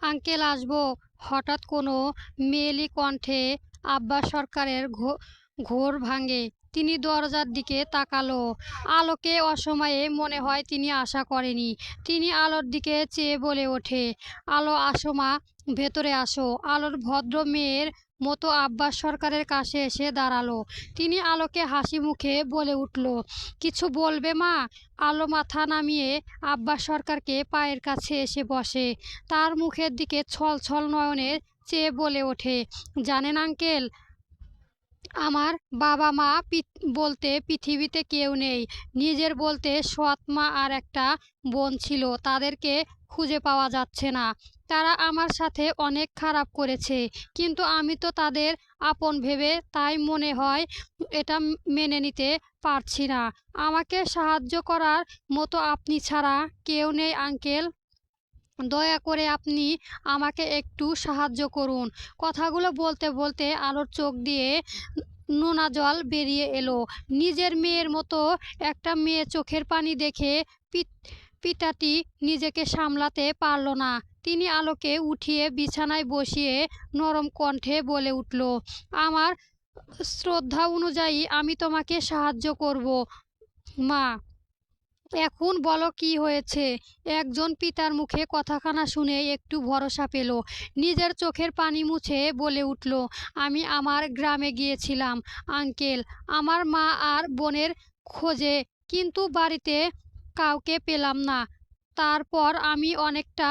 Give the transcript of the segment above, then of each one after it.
Uncle আসব। হঠাৎ কোনো মেয়েলি কণ্ঠে আব্বা সরকারের ঘোর ভাঙে। তিনি দরজার দিকে তাকালো। আলোকে অসময়ে মনে হয় তিনি আশা করেনি। তিনি আলোর দিকে চেয়ে বলে ওঠে, আলো আসো মা, ভেতরে আসো। আলোর ভদ্র মেয়ের মতো আব্বাস সরকারের কাছে এসে দাঁড়াল। তিনি আলোকে হাসি মুখে বলে উঠল, কিছু বলবে মা? আলো মাথা নামিয়ে আব্বাস সরকারকে পায়ের কাছে এসে বসে। তার মুখের দিকে ছল ছল নয়নের চেয়ে বলে ওঠে, জানেন আঙ্কেল, আমার বাবা মা বলতে পৃথিবীতে কেউ নেই। নিজের বলতে সৎ মা আর একটা বোন ছিল। তাদেরকে খুঁজে পাওয়া যাচ্ছে না। তারা আমার সাথে অনেক খারাপ করেছে, কিন্তু আমি তো তাদের আপন ভেবে তাই মনে হয় এটা মেনে নিতে পারছি না। আমাকে সাহায্য করার মতো আপনি ছাড়া কেউ নেই আঙ্কেল। দয়া করে আপনি আমাকে একটু সাহায্য করুন। কথাগুলো বলতে বলতে আলোর চোখ দিয়ে নোনা জল বেরিয়ে এলো। নিজের মেয়ের মতো একটা মেয়ে চোখের পানি দেখে পিত- পিতাটি নিজেকে সামলাতে পারল না। তিনি আলোকে উঠিয়ে বিছানায় বসিয়ে নরম কণ্ঠে বলে উঠল, আমার শ্রদ্ধা অনুযায়ী আমি তোমাকে সাহায্য করব। মা, এখন বলো কি হয়েছে? একজন পিতার মুখে কথাখানা শুনে একটু ভরসা পেল। নিজের চোখের পানি মুছে বলে উঠল, আমি আমার গ্রামে গিয়েছিলাম, আঙ্কেল। আমার মা আর বোনের খোঁজে, কিন্তু বাড়িতে কাউকে পেলাম না। তারপর আমি অনেকটা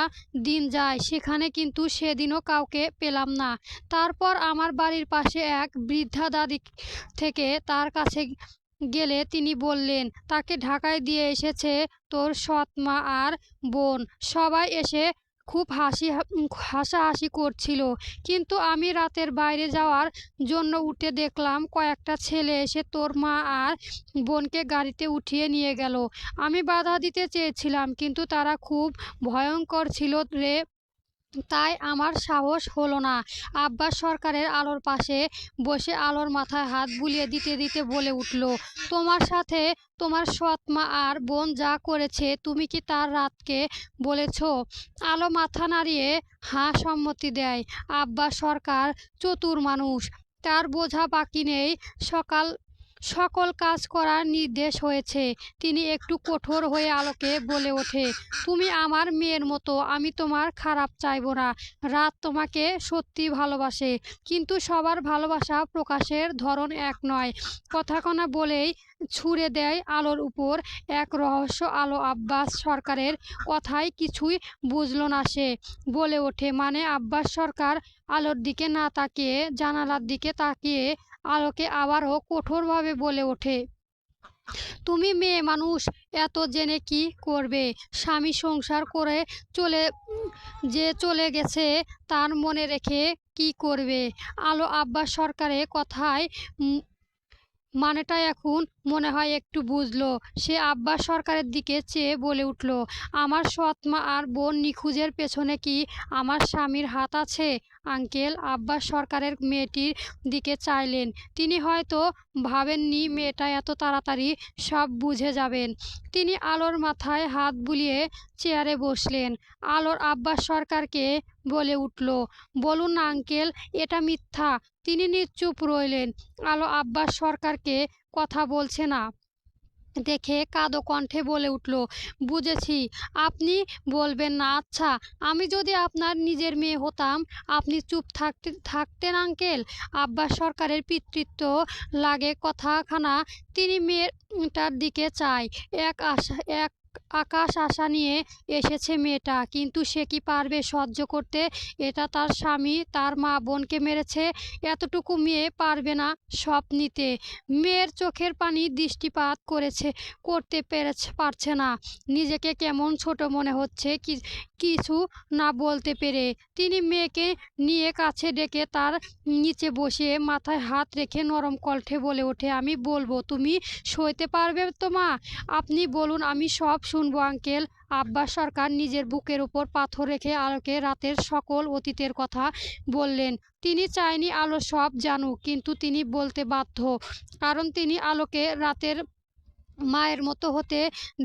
দিন যাই, সেখানে কিন্তু সেদিনও কাউকে পেলাম না। তারপর আমার বাড়ির পাশে এক বৃদ্ধা দাদি থেকে তার কাছে গেলে তিনি বললেন, তাকে ঢাকায় দিয়ে এসেছে তোর সৎ মা আর বোন। সবাই এসে খুব হাসি, হাসাহাসি করছিল। কিন্তু আমি রাতের বাইরে যাওয়ার জন্য উঠে দেখলাম কয়েকটা ছেলে এসে তোর মা আর বোনকে গাড়িতে উঠিয়ে নিয়ে গেল। আমি বাধা দিতে চেয়েছিলাম, কিন্তু তারা খুব ভয়ঙ্কর ছিল রে। তাই আমার সাহস হলো না। আব্বাস সরকারের আলোর পাশে বসে আলোর মাথায় হাত বুলিয়ে দিতে দিতে বলে উঠল, তোমার সাথে তোমার সৎ মা আর বোন যা করেছে, তুমি কি তার রাতকে বলেছ? আলো মাথা নাড়িয়ে হাঁ সম্মতি দেয়। আব্বাস সরকার চতুর মানুষ, তার বোঝা বাকি নেই। সকাল সকল কাজ করার নির্দেশ হয়েছে। তিনি একটু কঠোর হয়ে আলোকে বলে ওঠে, তুমি আমার মেয়ের মতো, আমি তোমার খারাপ চাইব না। রাত তোমাকে সত্যি ভালোবাসে, কিন্তু সবার ভালোবাসা প্রকাশের ধরন এক নয় কথাকনা বলেই ছুড়ে দেয় আলোর উপর। এক রহস্য আলো আব্বাস সরকারের কথায় কিছুই বুঝলো না সে। বলে ওঠে মানে আব্বাস সরকার আলোর দিকে না তাকিয়ে, জানালার দিকে তাকিয়ে আলোকে আবারও কঠোরভাবে বলে ওঠে। তুমি মেয়ে মানুষ, এত জেনে কি করবে? স্বামী সংসার করে চলে, যে চলে গেছে তার মনে রেখে কি করবে? আলো আব্বাস সরকারের কথায় মানেটা এখন মনে হয় একটু বুঝলো। সে আব্বাস সরকারের দিকে চেয়ে বলে উঠল, আমার সৎ মা আর বোন নিখোঁজের পেছনে কি আমার স্বামীর হাত আছে? আঙ্কেল, আব্বাস সরকারের মেয়েটির দিকে চাইলেন। তিনি হয়তো ভাবেননি মেয়েটা এত তাড়াতাড়ি সব বুঝে যাবেন। তিনি আলোর মাথায় হাত বুলিয়ে চেয়ারে বসলেন। আলোর আব্বাস সরকারকে বলে উঠল, বলুন আঙ্কেল, এটা মিথ্যা। তিনি নিশ্চুপ রইলেন। আলো আব্বাস সরকারকে কথা বলছে না। দেখে কাদো কণ্ঠে বলে উঠল, বুঝেছি, আপনি বলবেন না। আচ্ছা আমি যদি আপনার নিজের মেয়ে হতাম, আপনি চুপ থাকতে, থাকতেন আঙ্কেল। আব্বাস সরকারের পিতৃত্ব লাগে কথাখানা। তিনি মেয়েটার দিকে চায়। এক আশা, এক আকাশ আশা নিয়ে এসেছে মেয়েটা। কিন্তু সে কি পারবে সহ্য করতে? এটা তার স্বামী, তার মা বোনকে মেরেছে। এতটুকু মেয়ে পারবে না সব নিতে। মেয়ের চোখের পানি দৃষ্টিপাত করেছে, করতে পেরেছে, পারছে না। নিজেকে কেমন ছোট মনে হচ্ছে কি, কিছু না বলতে পেরে। তিনি মেয়েকে নিয়ে কাছে ডেকে তার নিচে বসে মাথায় হাত রেখে নরম কণ্ঠে বলে ওঠে, আমি বলব, তুমি সইতে পারবে তো মা? আপনি বলুন, আমি সব শুনব, আঙ্কেল। আব্বাস সরকার নিজের বুকের উপর পাথর রেখে আলোকে রাতের সকল অতীতের কথা বললেন। তিনি চায়নি আলো সব জানুক, কিন্তু তিনি বলতে বাধ্য, কারণ তিনি আলোকে রাতের মায়ের মতো হতে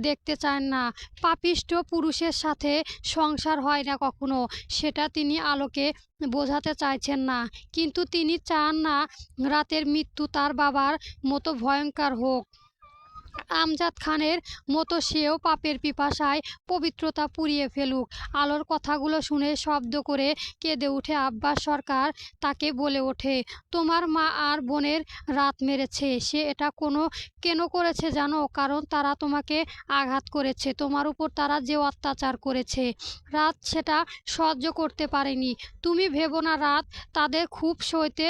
দেখতে চান না। পাপিষ্ঠ পুরুষের সাথে সংসার হয় না কখনো, সেটা তিনি আলোকে বোঝাতে চাইছেন না। কিন্তু তিনি চান না রাতের মৃত্যু তার বাবার মতো ভয়ঙ্কর হোক। আমজাদ খানের মতো সেও পাপের পিপাসায় পবিত্রতা পুড়িয়ে ফেলুক। আলোর কথাগুলো শুনে শব্দ করে কেঁদে উঠে আব্বাস সরকার, তাকে বলে ওঠে, তোমার মা আর বোনের রাত মেরেছে, সে এটা কোনো, কেন করেছে জানো? কারণ তারা তোমাকে আঘাত করেছে, তোমার উপর তারা যে অত্যাচার করেছে, রাত সেটা সহ্য করতে পারেনি। তুমি ভেবো না, রাত তাদের খুব সইতে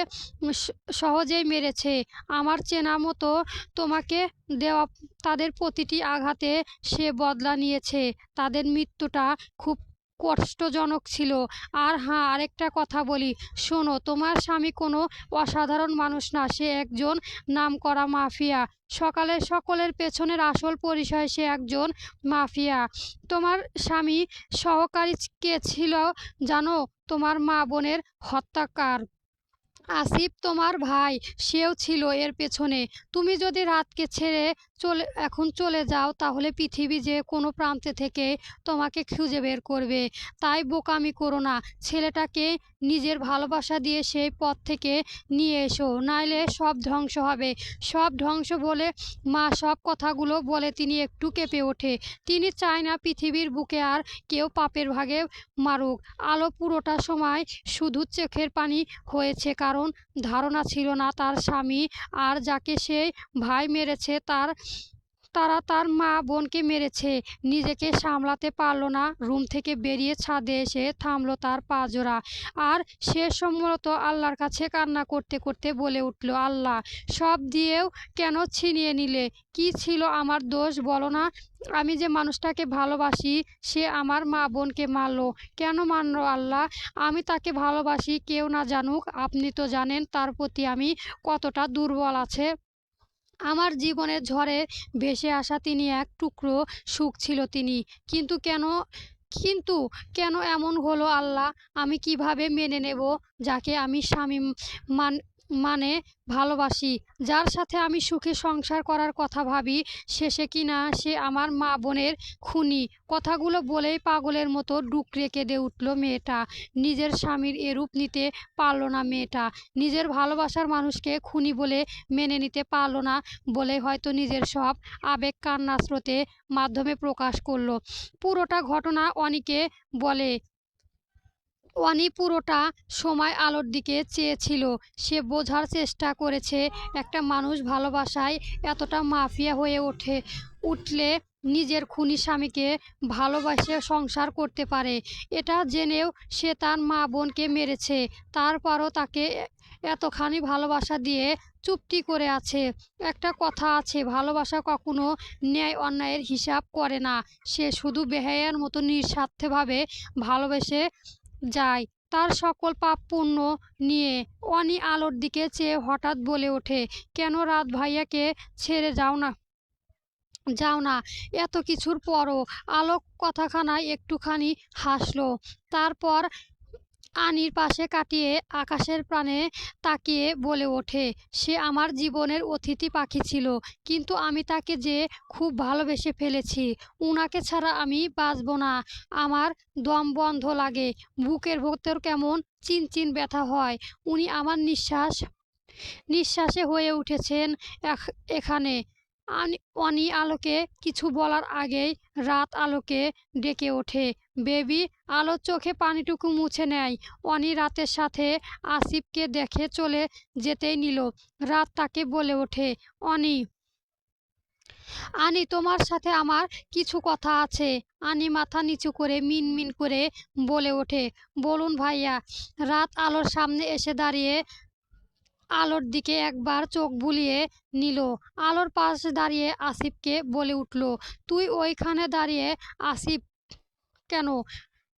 সহজেই মেরেছে। আমার চেনা মতো তোমাকে দেওয়া তাদের প্রতিটি আঘাতে সে বদলা নিয়েছে। তাদের মৃত্যুটা খুব কষ্টজনক ছিল। আর হ্যাঁ আরেকটা কথা বলি। শোনো, তোমার স্বামী কোনো অসাধারণ মানুষ না। সে একজন নামকরা মাফিয়া। সকালে সকলের পেছনের আসল পরিচয় সে একজন মাফিয়া। তোমার স্বামী সহকারী কে ছিল জানো? তোমার মা বোনের হত্যাকার। আসিফ তোমার ভাই। সেও ছিল এর পেছনে। তুমি যদি রাতকে ছেড়ে চলে, এখন চলে যাও তাহলে পৃথিবী যে কোনো প্রান্তে থেকে তোমাকে খুঁজে বের করবে। তাই বোকামি করো না। ছেলেটাকে নিজের ভালোবাসা দিয়ে সেই পথ থেকে নিয়ে এসো। নাইলে সব ধ্বংস হবে। সব ধ্বংস বলে মা সব কথাগুলো বলে তিনি একটু কেঁপে ওঠে। তিনি চায় না পৃথিবীর বুকে আর কেউ পাপের ভাগে মারুক। আলো পুরোটা সময় শুধু চোখের পানি হয়েছে কারণ ধারণা ছিল না তার স্বামী আর যাকে সে ভাই মেরেছে তার তারা তার মা বোনকে মেরেছে। নিজেকে সামলাতে পারল না। রুম থেকে বেরিয়ে ছাদে এসে থামলো তার পা জোড়া। আর সে সম্ভবত আল্লাহর কাছে কান্না করতে করতে বলে উঠল, আল্লাহ, সব দিয়েও কেন ছিনিয়ে নিলে? কি ছিল আমার দোষ বলো না? আমি যে মানুষটাকে ভালোবাসি, সে আমার মা বোনকে মারলো। কেন মানলো আল্লাহ? আমি তাকে ভালোবাসি, কেউ না জানুক। আপনি তো জানেন তার প্রতি আমি কতটা দুর্বল আছে। আমার জীবনের ঝড়ে ভেসে আসা তিনি এক টুকরো সুখ ছিল তিনি। কিন্তু কেন কিন্তু কেন এমন হলো আল্লাহ? আমি কীভাবে মেনে নেব? যাকে আমি স্বামী মান মানে ভালোবাসি। যার সাথে আমি সুখে সংসার করার কথা ভাবি, শেষে কিনা সে আমার মা বোনের খুনি। কথাগুলো বলেই পাগলের মতো ডুকরে কেঁদে উঠল মেয়েটা। নিজের স্বামীর এরূপ নিতে পারল না মেয়েটা। নিজের ভালোবাসার মানুষকে খুনি বলে মেনে নিতে পারল না বলে হয়তো নিজের সব আবেগ কান্না স্রোতে মাধ্যমে প্রকাশ করল। পুরোটা ঘটনা অনিকে বলে অনি পুরোটা সময় আলোর দিকে চেয়েছিল। সে বোঝার চেষ্টা করেছে, একটা মানুষ ভালোবাসায় এতটা মাফিয়া হয়ে ওঠে, উঠলে নিজের খুনি স্বামীকে ভালোবাসে সংসার করতে পারে। এটা জেনেও সে তার মা বোনকে মেরেছে, তারপরও তাকে এতখানি ভালোবাসা দিয়ে চুপটি করে আছে। একটা কথা আছে, ভালোবাসা কখনো ন্যায় অন্যায়ের হিসাব করে না। সে শুধু বেহায়ার মতো নিঃস্বার্থভাবে ভালোবেসে যায়। তার সকল পাপ পুণ্য নিয়ে অনি আলোর দিকে চেয়ে হঠাৎ বলে ওঠে, কেন রাত ভাইয়াকে ছেড়ে যাও না? যাও না। এত কিছুর পরও আলোক কথাখানায় একটুখানি হাসলো। তারপর আনির পাশে কাটিয়ে আকাশের প্রাণে তাকিয়ে বলে ওঠে, সে আমার জীবনের অতিথি পাখি ছিল, কিন্তু আমি তাকে যে খুব ভালোবেসে ফেলেছি, উনাকে ছাড়া আমি বাঁচব না। আমার দম বন্ধ লাগে, বুকের ভেতর কেমন চিনচিন ব্যথা হয়। উনি আমার নিঃশ্বাস, নিঃশ্বাসে হয়ে উঠেছেন এখ- এখানে। অনি আলোকে কিছু বলার আগেই রাত আলোকে ডেকে ওঠে। বেবি আলোর চোখে পানিটুকু মুছে নেয়। অনি রাতের সাথে আসিফকে দেখে চলে যেতেই নিল। রাত তাকে বলে ওঠে, অনি আনি তোমার সাথে আমার কিছু কথা আছে। আনি মাথা নিচু করে মিন মিন করে বলে ওঠে, বলুন ভাইয়া। রাত আলোর সামনে এসে দাঁড়িয়ে আলোর দিকে একবার চোখ বুলিয়ে নিল। আলোর পাশে দাঁড়িয়ে আসিফকে বলে উঠল, তুই ওইখানে দাঁড়িয়ে আসিফ কেন?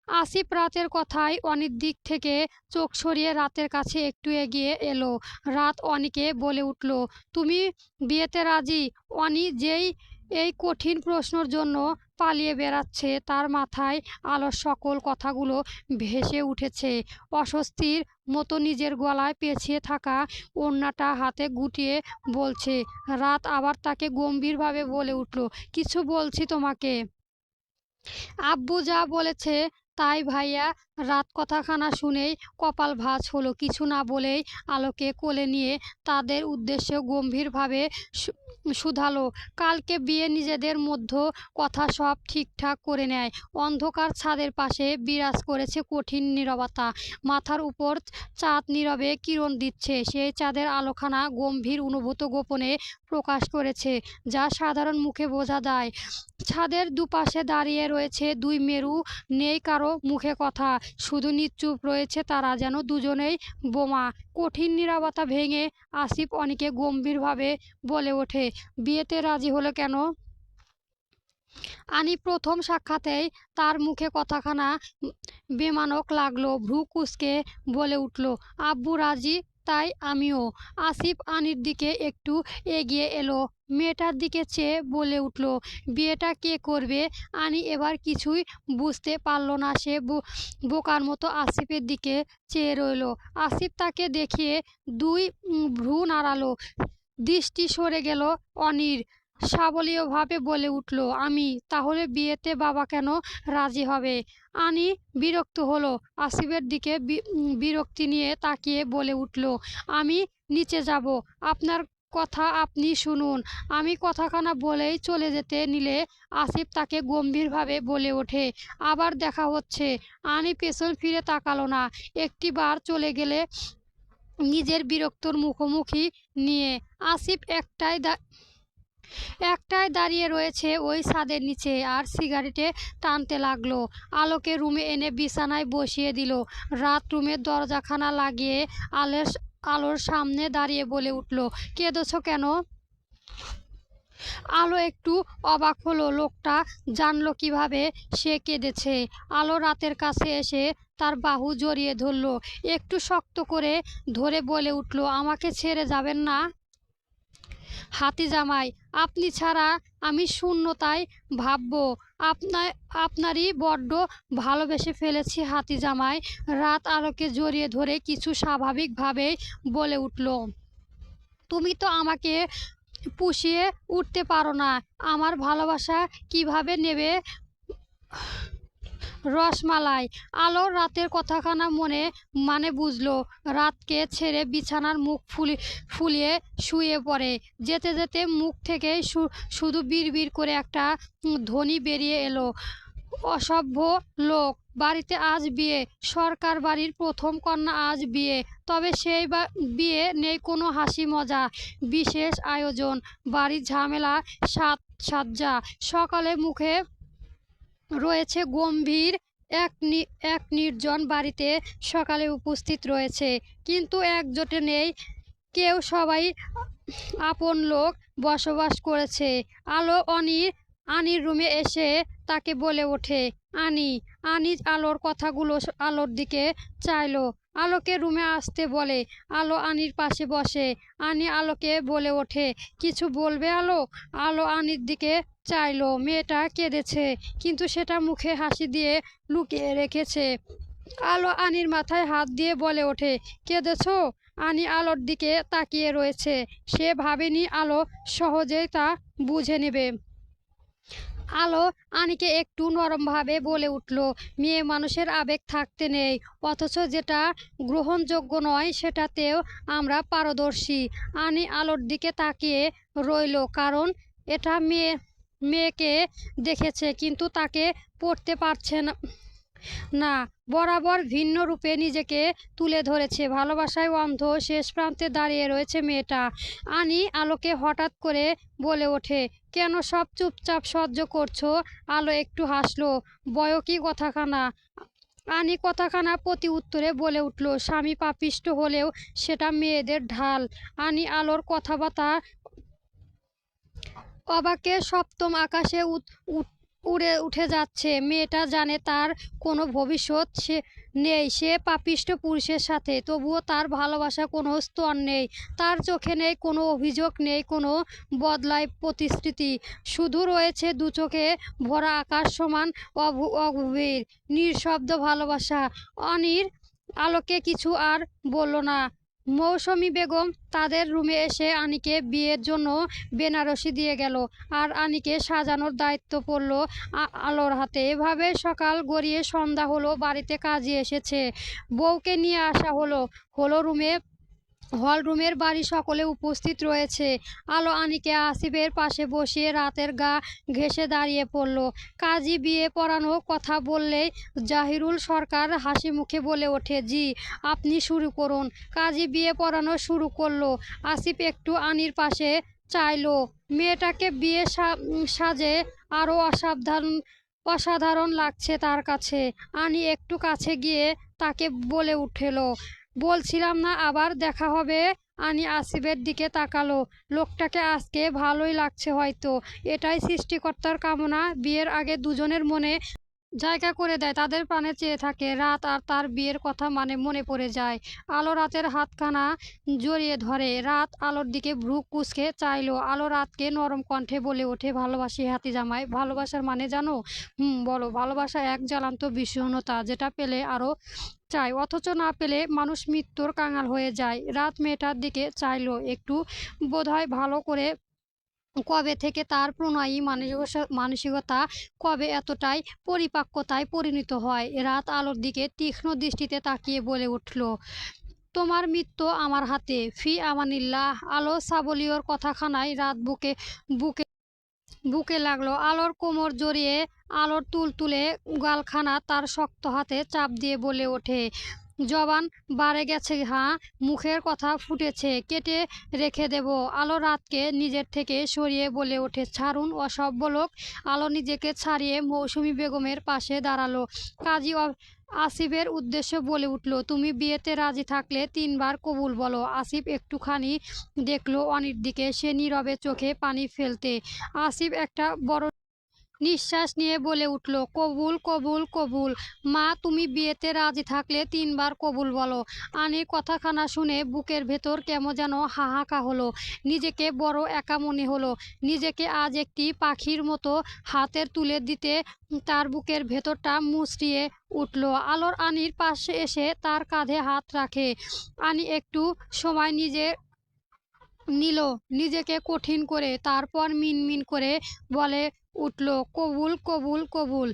আসিফ রাতের কথায় অনির দিক থেকে চোখ সরিয়ে রাতের কাছে একটু এগিয়ে এলো। রাত অনিকে বলে উঠল, তুমি বিয়েতে রাজি? অনি যেই এই কঠিন প্রশ্নর জন্য পালিয়ে বেড়াচ্ছে তার মাথায় আলোর সকল কথাগুলো ভেসে উঠেছে। অস্বস্তির মতো নিজের গলায় পেঁচিয়ে থাকা ওড়নাটা হাতে গুটিয়ে বলছে, রাত আবার তাকে গম্ভীরভাবে বলে উঠল, কিছু বলছি তোমাকে। আব্বু যা বলেছে তাই ভাইয়া রাত কথাখানা শুনেই কপাল ভাঁজ হলো। কিছু না বলেই আলোকে কোলে নিয়ে তাদের উদ্দেশ্যে গম্ভীরভাবে শুধালো। কালকে বিয়ে নিজেদের মধ্যে কথা সব ঠিকঠাক করে নেয়। অন্ধকার ছাদের পাশে বিরাজ করেছে কঠিন নীরবতা। মাথার উপর চাঁদ নীরবে কিরণ দিচ্ছে। সেই চাঁদের আলোখানা গম্ভীর অনুভূত গোপনে প্রকাশ করেছে, যা সাধারণ মুখে বোঝা যায়। ছাদের দুপাশে দাঁড়িয়ে রয়েছে দুই মেরু, নেই কারও মুখে কথা। শুধু নিশ্চুপ রয়েছে তারা যেন দুজনেই বোমা। কঠিন নিরাপত্তা ভেঙে আসিফ অনিকে গম্ভীরভাবে বলে ওঠে, বিয়েতে রাজি হলো কেন? আনি প্রথম সাক্ষাতেই তার মুখে কথাখানা বেমানক লাগল, ভ্রু কুচকে বলে উঠল, আব্বু রাজি তাই আমিও আসিফ আনির দিকে একটু এগিয়ে এলো। মেয়েটার দিকে চেয়ে বলে উঠল, বিয়েটা কে করবে? আনি এবার কিছুই বুঝতে পারল না। সে বোকার মতো আসিফের দিকে চেয়ে রইল। আসিফ তাকে দেখিয়ে দুই ভ্রু নাড়ালো। দৃষ্টি সরে গেল অনির। সাবলীয়ভাবে বলে উঠল, আমি, তাহলে বিয়েতে বাবা কেন রাজি হবে? আনি বিরক্ত হলো, আসিফের দিকে বিরক্তি নিয়ে তাকিয়ে বলে উঠল, আমি নিচে যাব, আপনার কথা আপনি শুনুন। আমি কথাখানা বলেই চলে যেতে নিলে আসিফ তাকে গম্ভীরভাবে বলে ওঠে, আবার দেখা হচ্ছে। আনি পেছন ফিরে তাকালো না একটিবার চলে গেলে নিজের বিরক্তর মুখোমুখি নিয়ে, আসিফ একটাই একটাই দাঁড়িয়ে রয়েছে ওই ছাদের নিচে আর সিগারেটে টানতে লাগল। আলোকে রুমে এনে বিছানায় বসিয়ে দিল। রাত রুমের দরজাখানা লাগিয়ে আলের আলোর সামনে দাঁড়িয়ে বলে উঠল, কেঁদেছ কেন? আলো একটু অবাক হলো, লোকটা জানলো কীভাবে সে কেঁদেছে। আলো রাতের কাছে এসে তার বাহু জড়িয়ে ধরলো, একটু শক্ত করে ধরে বলে উঠল, আমাকে ছেড়ে যাবেন না? হাতি জামাই, আপনি ছাড়া আমি শূন্যতায় ভাববো। আপনার আপনারই বড্ড ভালোবেসে ফেলেছি হাতি জামাই। রাত আলোকে জড়িয়ে ধরে কিছু স্বাভাবিকভাবে বলে উঠল, তুমি তো আমাকে পুষিয়ে উঠতে পারো না। আমার ভালোবাসা কীভাবে নেবে? রসমালাই। আলো রাতের কথাখানা মনে মানে বুঝলো, রাতকে ছেড়ে বিছানার মুখ ফুলি, ফুলিয়ে শুয়ে পড়ে। যেতে যেতে মুখ থেকে শুধু বিড়বিড় করে একটা ধ্বনি বেরিয়ে এলো। অসভ্য লোক, বাড়িতে আজ বিয়ে, সরকার বাড়ির প্রথম কন্যা আজ বিয়ে, তবে সেই বিয়ে নেই কোনো হাসি মজা। বিশেষ আয়োজন, বাড়ির ঝামেলা, সাত, সাজ্জা, সকালে মুখে রয়েছে গম্ভীর, এক এক নির্জন বাড়িতে সকালে উপস্থিত রয়েছে। কিন্তু একজোটে নেই, কেউ সবাই আপন লোক বসবাস করেছে। আলো অনির, আনির রুমে এসে তাকে বলে ওঠে, আনি আনি আলোর কথাগুলো আলোর দিকে চাইলো। আলোকে রুমে আসতে বলে, আলো আনির পাশে বসে। আনি আলোকে বলে ওঠে, কিছু বলবে আলো? আলো আনির দিকে চাইলো। মেয়েটা কেঁদেছে, কিন্তু সেটা মুখে হাসি দিয়ে লুকিয়ে রেখেছে। আলো আনির মাথায় হাত দিয়ে বলে ওঠে, কেঁদেছো? আনি আলোর দিকে তাকিয়ে রয়েছে। সে ভাবেনি আলো সহজেই তা বুঝে নেবে। আলো আনিকে একটু নরমভাবে বলে উঠল, মেয়ে মানুষের আবেগ থাকতে নেই, অথচ যেটা গ্রহণযোগ্য নয় সেটাতেও আমরা পারদর্শী। আনি আলোর দিকে তাকিয়ে রইল, কারণ এটা মেয়ে, মেয়েকে দেখেছে, কিন্তু তাকে পড়তে পারছে না না। বরাবর ভিন্ন রূপে নিজেকে তুলে ধরেছে, ভালোবাসায় অন্ধ শেষ প্রান্তে দাঁড়িয়ে রয়েছে মেয়েটা। আনি আলোকে হঠাৎ করে বলে ওঠে কেন সব চুপচাপ সহ্য করছ? আলো একটু হাসলো। বয়কি কথাখানা? আনি কথাখানা প্রতি উত্তরে বলে উঠল, স্বামী পাপিষ্ট হলেও সেটা মেয়েদের ঢাল। আনি আলোর কথাবার্তা অবাকে সপ্তম আকাশে উড়ে উঠে যাচ্ছে। মেয়েটা জানে তার কোনো ভবিষ্যৎ, সে নেই। সে পাপিষ্ট পুরুষের সাথে, তবুও তার ভালোবাসা কোনো স্তর নেই। তার চোখে নেই, কোনো অভিযোগ নেই, কোনো বদলায় প্রতিশ্রুতি। শুধু রয়েছে দু চোখে ভরা আকাশ সমান অগভীর, নিঃশব্দ ভালোবাসা। অনির আলোকে কিছু আর বলল না। মৌসুমী বেগম তাদের রুমে এসে আনিকে বিয়ের জন্য বেনারসি দিয়ে গেল আর আনিকে সাজানোর দায়িত্ব পড়ল আলোর হাতে। এভাবে সকাল গড়িয়ে সন্ধ্যা হলো, বাড়িতে কাজে এসেছে। বউকে নিয়ে আসা হলো হলো রুমে হল রুমের বাড়ি সকলে উপস্থিত রয়েছে। আলো আনিকে আসিফের পাশে বসিয়ে রাতের গা ঘেঁষে দাঁড়িয়ে পড়ল। কাজী বিয়ে পড়ানো কথা বললেই জাহিরুল সরকার হাসি মুখে বলে ওঠে, জি, আপনি শুরু করুন। কাজী বিয়ে পড়ানো শুরু করল। আসিফ একটু আনির পাশে চাইলো। মেয়েটাকে বিয়ে সাজে আরও অসাবধান, অসাধারণ লাগছে তার কাছে। আনি একটু কাছে গিয়ে তাকে বলে উঠল বলছিলাম না, আবার দেখা হবে। আনি আসিফের দিকে তাকালো। লোকটাকে আজকে ভালোই লাগছে হয়তো। এটাই সৃষ্টিকর্তার কামনা। বিয়ের আগে দুজনের মনে জায়গা করে দেয়, তাদের প্রাণে চেয়ে থাকে। রাত আর তার বিয়ের কথা মানে মনে পড়ে যায়। আলো রাতের হাতখানা জড়িয়ে ধরে। রাত আলোর দিকে ভ্রু কুচকে চাইলো। আলো রাতকে নরম কণ্ঠে বলে ওঠে, ভালোবাসি হাতি জামাই, ভালোবাসার মানে জানো? হুম, বলো। ভালোবাসা এক জ্বালান্ত বিষণ্ণতা, যেটা পেলে আরও চায় অথচ না পেলে মানুষ মৃত্যুর কাঙাল হয়ে যায়। রাত মেয়েটার দিকে চাইলো একটু বোধহয় ভালো করে কবে থেকে তার প্রণয়ী মানসিকতা কবে এতটাই পরিপাক্কতায় পরিণত হয়? রাত আলোর দিকে তীক্ষ্ণ দৃষ্টিতে তাকিয়ে বলে উঠল, তোমার মৃত্যু আমার হাতে। ফি আমানিল্লাহ। আলো সাবলীয়র কথাখানায় রাত বুকে বুকে বুকে লাগল। আলোর কোমর জড়িয়ে আলোর তুল তুলে গালখানা তার শক্ত হাতে চাপ দিয়ে বলে ওঠে জবান বাড়ে গেছে হ্যাঁ মুখের কথা ফুটেছে, কেটে রেখে দেব। আলো রাতকে নিজের থেকে সরিয়ে বলে ওঠে, ছাড়ুন অসভ্য লোক। আলো নিজেকে ছাড়িয়ে মৌসুমি বেগমের পাশে দাঁড়াল। কাজী আসিফের উদ্দেশ্যে বলে উঠল, তুমি বিয়েতে রাজি থাকলে তিনবার কবুল বলো। আসিফ একটুখানি দেখল অনির দিকে সে নীরবে চোখে পানি ফেলতে। আসিফ একটা বড় নিঃশ্বাস নিয়ে বলে উঠল, কবুল কবুল কবুল। মা, তুমি বিয়েতে রাজি থাকলে তিনবার কবুল বলো। আনি কথাখানা শুনে বুকের ভেতর কেমন যেন হাহাকা হলো। নিজেকে বড় একা মনে হলো। নিজেকে আজ একটি পাখির মতো হাতের তুলে দিতে তার বুকের ভেতরটা মুচড়িয়ে উঠল। আলোর আনির পাশে এসে তার কাঁধে হাত রাখে। আনি একটু সময় নিজে নিল। নিজেকে কঠিন করে তারপর মিনমিন করে বলে উঠল, কবুল কবুল কবুল।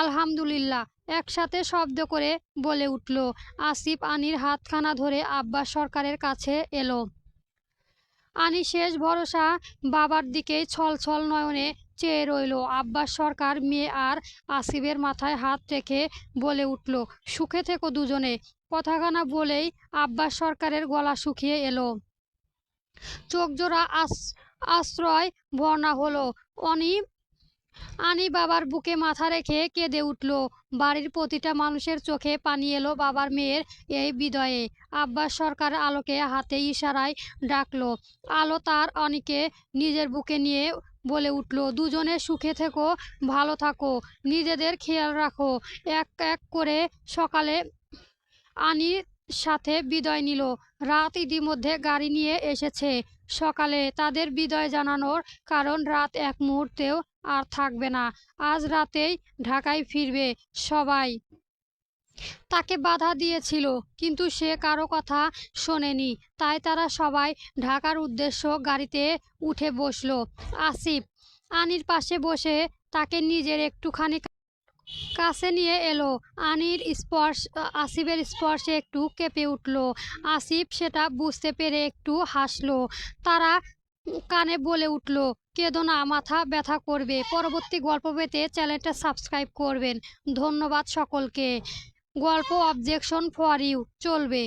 আলহামদুলিল্লাহ, একসাথে শব্দ করে বলে উঠল, আসিফ আনির হাতখানা ধরে আব্বাস সরকারের কাছে এলো। আনি শেষ ভরসা বাবার দিকেই ছল ছল নয়নে চেয়ে রইল। আব্বাস সরকার মেয়ে আর আসিফের মাথায় হাত রেখে বলে উঠল, সুখে থেকো দুজনে। কথাখানা বলেই আব্বাস সরকারের গলা শুকিয়ে এলো। চোখজোড়া আস, আশ্রয় বর্ণা হলো। অনি আনি বাবার বুকে মাথা রেখে কেঁদে উঠল। বাড়ির প্রতিটা মানুষের চোখে পানি এলো বাবার মেয়ের এই বিদয়ে। আব্বাস সরকার আলোকে হাতে ইশারায় ডাকলো। আলো তার অনিকে নিজের বুকে নিয়ে বলে উঠল, দুজনে সুখে থেকো, ভালো থাকো, নিজেদের খেয়াল রাখো। এক এক করে সকালে আনির সাথে বিদায় নিল। রাত ইতিমধ্যে গাড়ি নিয়ে এসেছে। সকালে তাদের বিদায় জানানোর কারণ রাত এক মুহূর্তেও আর থাকবে না। আজ রাতেই ঢাকায় ফিরবে সবাই। তাকে বাধা দিয়েছিল, কিন্তু সে কারও কথা শোনেনি। তাই তারা সবাই ঢাকার উদ্দেশ্য গাড়িতে উঠে বসল। আসিফ আনির পাশে বসে তাকে নিজের একটুখানি কাছে নিয়ে এলো। আনির স্পর্শ, আসিফের স্পর্শে একটু কেঁপে উঠল। আসিফ সেটা বুঝতে পেরে একটু হাসলো। তারা কানে বলে উঠল কেঁদো না মাথা ব্যথা করবে। পরবর্তী গল্প পেতে চ্যানেলটা সাবস্ক্রাইব করবেন। ধন্যবাদ সকলকে। গল্প অবজেকশন ফর ইউ। চলবে।